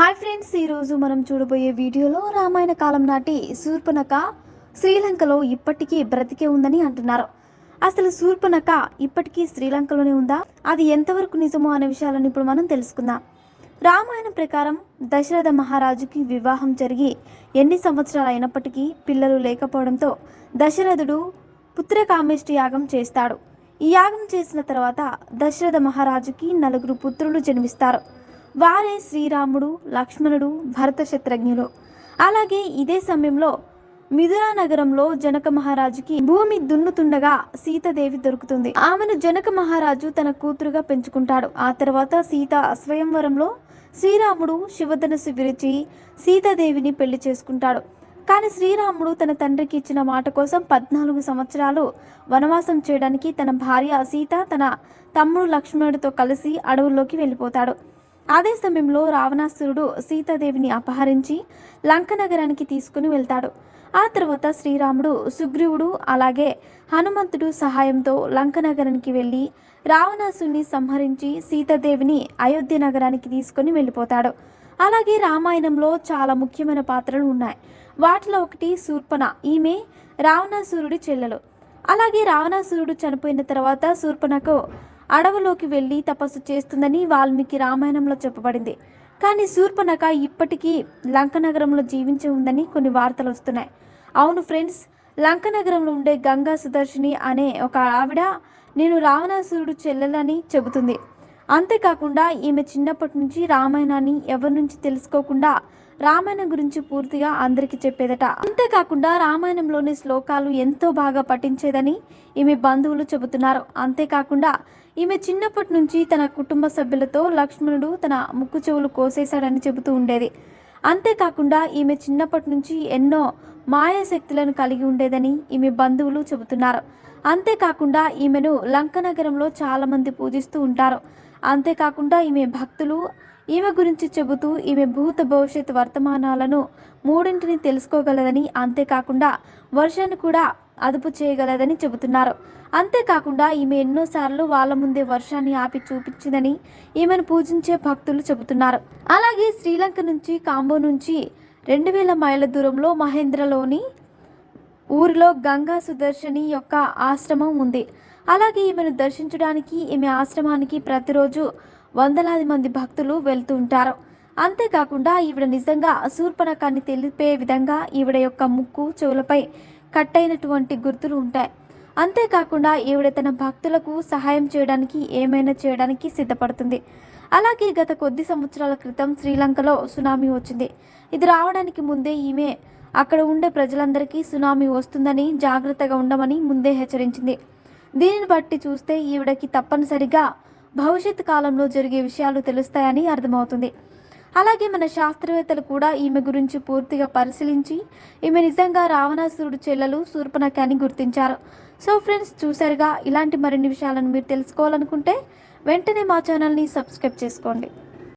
Hi friends ఈరోజు మనం చూడబోయే వీడియోలో రామాయణ కాలం నాటి శూర్పణఖ శ్రీలంకలో ఇప్పటికీ బ్రతికే ఉందని అంటున్నారు. అసలు శూర్పణఖ ఇప్పటికీ శ్రీలంకలోనే ఉందా? అది ఎంతవరకు నిజమో అనే విషయాలను ఇప్పుడు మనం తెలుసుకుందాం. రామాయణం ప్రకారం దశరథ మహారాజుకి వివాహం జరిగి ఎన్ని సంవత్సరాలు అయినప్పటికీ పిల్లలు లేకపోవడంతో దశరథుడు పుత్రకామేష్టి యాగం చేస్తాడు. ఈ యాగం చేసిన తర్వాత దశరథ మహారాజుకి నలుగురు పుత్రులు జన్మిస్తారు. వారే శ్రీరాముడు లక్ష్మణుడు భరత శత్రుఘ్నులు అలాగే ఇదే సమయంలో మిథురా నగరంలో జనక మహారాజుకి భూమి దున్నుతుండగా సీతాదేవి దొరుకుతుంది. ఆమెను జనక మహారాజు తన కూతురుగా పెంచుకుంటాడు. ఆ తర్వాత సీత స్వయంవరంలో శ్రీరాముడు శివధనస్సు విరిచి సీతాదేవిని పెళ్ళి చేసుకుంటాడు. కానీ శ్రీరాముడు తన తండ్రికి ఇచ్చిన మాట కోసం పద్నాలుగు సంవత్సరాలు వనవాసం చేయడానికి తన భార్య సీత తన తమ్ముడు లక్ష్మణుడితో కలిసి అడవుల్లోకి వెళ్ళిపోతాడు. అదే సమయంలో రావణాసురుడు సీతాదేవిని అపహరించి లంక నగరానికి తీసుకుని వెళ్తాడు. ఆ తర్వాత శ్రీరాముడు సుగ్రీవుడు అలాగే హనుమంతుడు సహాయంతో లంక నగరానికి వెళ్ళి రావణాసుని సంహరించి సీతాదేవిని అయోధ్య నగరానికి తీసుకొని వెళ్ళిపోతాడు. అలాగే రామాయణంలో చాలా ముఖ్యమైన పాత్రలు ఉన్నాయి. వాటిలో ఒకటి శూర్పణ ఈమె రావణాసురుడి చెల్లెలు. అలాగే రావణాసురుడు చనిపోయిన తర్వాత శూర్పణకు అడవులోకి వెళ్ళి తపస్సు చేస్తుందని వాల్మీకి రామాయణంలో చెప్పబడింది. కానీ శూర్పణఖ ఇప్పటికీ లంక నగరంలో జీవించి ఉందని కొన్ని వార్తలు వస్తున్నాయి. అవును ఫ్రెండ్స్ లంక నగరంలో ఉండే గంగా సుదర్శిని అనే ఒక ఆవిడ నేను రావణాసురుడు చెల్లెలని చెబుతుంది. అంతేకాకుండా ఈమె చిన్నప్పటి నుంచి రామాయణాన్ని ఎవరి నుంచి తెలుసుకోకుండా రామాయణం గురించి పూర్తిగా అందరికీ చెప్పేదట. అంతేకాకుండా రామాయణంలోని శ్లోకాలు ఎంతో బాగా పఠించేదని ఈమె బంధువులు చెబుతున్నారు. అంతేకాకుండా ఈమె చిన్నప్పటి నుంచి తన కుటుంబ సభ్యులతో లక్ష్మణుడు తన ముక్కు చెవులు కోసేశాడని చెబుతూ ఉండేది. అంతేకాకుండా ఈమె చిన్నప్పటి నుంచి ఎన్నో మాయాశక్తులను కలిగి ఉండేదని ఈమె బంధువులు చెబుతున్నారు. అంతేకాకుండా ఈమెను లంక నగరంలో చాలామంది పూజిస్తూ ఉంటారు. అంతేకాకుండా ఈమె భక్తులు ఈమె గురించి చెబుతూ ఈమె భూత భవిష్యత్ వర్తమానాలను మూడింటిని తెలుసుకోగలదని అంతేకాకుండా వర్షాన్ని కూడా అదుపు చేయగలదని చెబుతున్నారు. అంతేకాకుండా ఈమె ఎన్నోసార్లు వాళ్ళ ముందే వర్షాన్ని ఆపి చూపించిందని ఈమెను పూజించే భక్తులు చెబుతున్నారు. అలాగే శ్రీలంక నుంచి కాంబో నుంచి రెండు వేల మైళ్ళ దూరంలో మహేంద్రలోని ఊరిలో గంగా సుదర్శని యొక్క ఆశ్రమం ఉంది. అలాగే ఈమెను దర్శించడానికి ఈమె ఆశ్రమానికి ప్రతిరోజు వందలాది మంది భక్తులు వెళ్తూ ఉంటారు. అంతేకాకుండా ఈవిడ నిజంగా శూర్పణకాన్ని తెలిపే విధంగా ఈవిడ యొక్క ముక్కు చెవులపై కట్టైనటువంటి గుర్తులు ఉంటాయి. అంతేకాకుండా ఈవిడ తన భక్తులకు సహాయం చేయడానికి ఏమైనా చేయడానికి సిద్ధపడుతుంది. అలాగే గత కొద్ది సంవత్సరాల క్రితం శ్రీలంకలో సునామీ వచ్చింది. ఇది రావడానికి ముందే ఈమె అక్కడ ఉండే ప్రజలందరికీ సునామీ వస్తుందని జాగ్రత్తగా ఉండమని ముందే హెచ్చరించింది. దీనిని బట్టి చూస్తే ఈవిడకి తప్పనిసరిగా భవిష్యత్ కాలంలో జరిగే విషయాలు తెలుస్తాయని అర్థమవుతుంది. అలాగే మన శాస్త్రవేత్తలు కూడా ఈమె గురించి పూర్తిగా పరిశీలించి ఈమె నిజంగా రావణాసురుడు చెల్లెలు శూర్పణఖ అని గుర్తించారు. సో ఫ్రెండ్స్ చూసారుగా ఇలాంటి మరిన్ని విషయాలను మీరు తెలుసుకోవాలనుకుంటే వెంటనే మా ఛానల్ని సబ్స్క్రైబ్ చేసుకోండి.